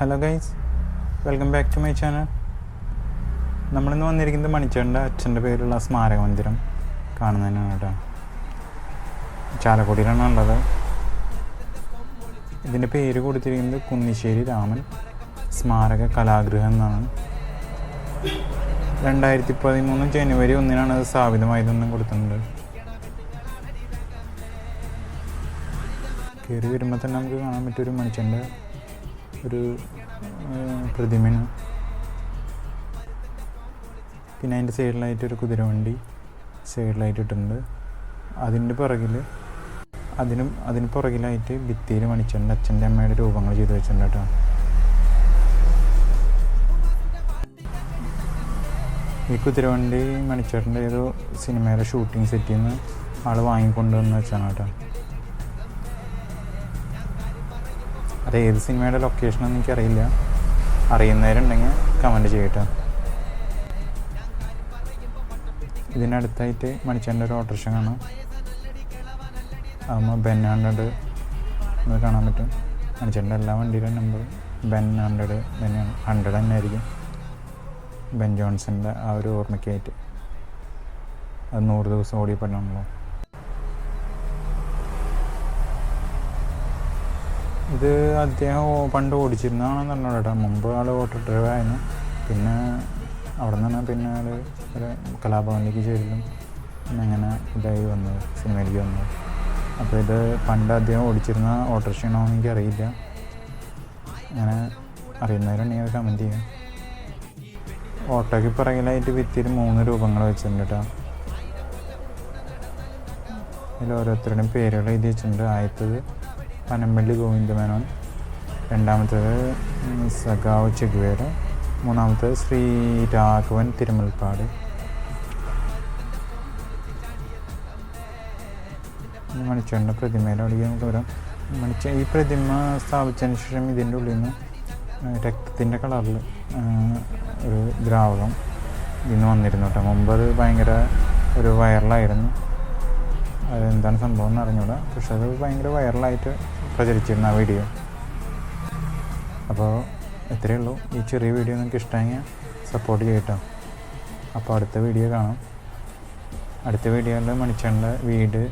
Hello guys welcome back to my channel നമ്മളിന്ന് വന്നിരിക്കുന്നത് മണിച്ചേട്ടന്റെ അച്ഛന്റെ പേരുള്ള സ്മാരക മന്ദിരം കാണുന്നതിനാണ് കേട്ടോ. ചാലക്കുടിയിലാണ് ഉള്ളത്. ഇതിന്റെ പേര് കൊടുത്തിരിക്കുന്നത് കുന്നിശ്ശേരി രാമൻ സ്മാരക കലാഗൃഹം എന്നാണ്. രണ്ടായിരത്തി പതിമൂന്ന് ജനുവരി ഒന്നിനാണ് അത് സ്ഥാപിതമായതെന്നും കൊടുത്തിട്ടുണ്ട്. കയറി വരുമ്പോൾ തന്നെ നമുക്ക് കാണാൻ പറ്റിയൊരു മനുഷ്യന്റെ ഒരു പ്രതിമയാണ് പിന്നെ അതിന്റെ സൈഡിലായിട്ട് ഒരു കുതിരവണ്ടി സൈഡിലായിട്ട് ഇട്ടിട്ടുണ്ട് അതിന്റെ പുറകിൽ അതിനും അതിന് പുറകിലായിട്ട് ഭിത്തിയിൽ മണിച്ചുണ്ട് അച്ഛന്റെ അമ്മയുടെ രൂപങ്ങൾ ചെയ്തു വെച്ചിട്ടുണ്ട് കേട്ടോ. ഈ കുതിരവണ്ടി മണിച്ചേട്ടന്റെ ഏതോ സിനിമയുടെ ഷൂട്ടിംഗ് സെറ്റിൽ നിന്ന് ആൾ വാങ്ങിക്കൊണ്ടുവന്ന് വെച്ചാണ് കേട്ടോ. അത് ഏത് സിനിമയുടെ ലൊക്കേഷനൊന്നും എനിക്കറിയില്ല. അറിയുന്നവരുണ്ടെങ്കിൽ കമന്റ് ചെയ്യട്ടെ. ഇതിനടുത്തായിട്ട് മണിച്ചേന്റെ ഒരു ഓട്ടോറിക്ഷ കാണാം. അമ്മ ബെൻ ഹൺഡ്രഡ് അത് കാണാൻ പറ്റും. മണിച്ചേന്റെ എല്ലാ വണ്ടിയുടെ നമ്പർ ബെൻ ഹൺഡ്രഡ് ബെൻ ഹൺഡ്രഡ് തന്നെ ആയിരിക്കും. ബെൻ ജോൺസന്റെ ആ ഒരു ഓർമ്മയ്ക്കായിട്ട്. അത് നൂറ് ദിവസം ഓടിയപ്പെടാണല്ലോ ഇത് അദ്ദേഹം പണ്ട് ഓടിച്ചിരുന്നതാണെന്ന് പറഞ്ഞു കേട്ടോ. മുമ്പ് ആൾ ഓട്ടോ ഡ്രൈവർ ആയിരുന്നു. പിന്നെ അവിടെ നിന്നാണ് പിന്നെ ആൾ ഒരു കലാഭവനിലേക്ക് ചേരലും അങ്ങനെ ഇതായി വന്നത് സിനിമയിലേക്ക് വന്നത് അപ്പോൾ ഇത് പണ്ട് അദ്ദേഹം ഓടിച്ചിരുന്ന ഓട്ടോറിക്ഷയാണോ എന്ന് എനിക്കറിയില്ല. അങ്ങനെ അറിയുന്നവരുണ്ടെങ്കിൽ കമന്റ് ചെയ്യാം. ഓട്ടോയ്ക്ക് പിറകിലായിട്ട് ഭിത്തിയിൽ മൂന്ന് രൂപങ്ങൾ വെച്ചിട്ടുണ്ട് കേട്ടോ. ഇതിൽ ഓരോരുത്തരുടെയും പേരുകൾ എഴുതി വെച്ചിട്ടുണ്ട്. ആദ്യത്തത് പനമ്പള്ളി ഗോവിന്ദമേനോൻ രണ്ടാമത്തേത് സഖാവ് ചെഗുവേര മൂന്നാമത്തേത് ശ്രീ രാഘവൻ തിരുമൽപ്പാട്. മണിച്ചേണ്ട അവിടെ നമുക്ക് വരാം. മണിച്ച ഈ പ്രതിമ സ്ഥാപിച്ചതിന് ശേഷം ഇതിന്റെ ഉള്ളിൽ നിന്ന് രക്തത്തിന്റെ കളറിൽ ഒരു ദ്രാവകം ഇന്ന് വന്നിരുന്നു കേട്ടോ. മുമ്പ് അത് ഭയങ്കര ഒരു വൈറലായിരുന്നു. അതെന്താണ് സംഭവം എന്ന് അറിഞ്ഞൂടാ. പക്ഷെ അത് ഭയങ്കര വൈറലായിട്ട് പ്രചരിച്ചിരുന്നു ആ വീഡിയോ. അപ്പോൾ ഇത്രയേ ഉള്ളൂ. ഈ ചെറിയ വീഡിയോ നിങ്ങൾക്ക് ഇഷ്ടമെങ്കിൽ സപ്പോർട്ട് ചെയ്യട്ടോ. അപ്പോൾ അടുത്ത വീഡിയോ കാണാം. അടുത്ത വീഡിയോയിൽ മണിച്ചേണ്ട വീട്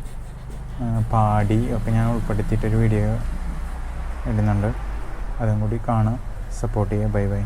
പാടി ഒക്കെ ഞാൻ ഉൾപ്പെടുത്തിയിട്ടൊരു വീഡിയോ ഇടുന്നുണ്ട്. അതും കൂടി കാണാം. സപ്പോർട്ട് ചെയ്യുക. Bye bye.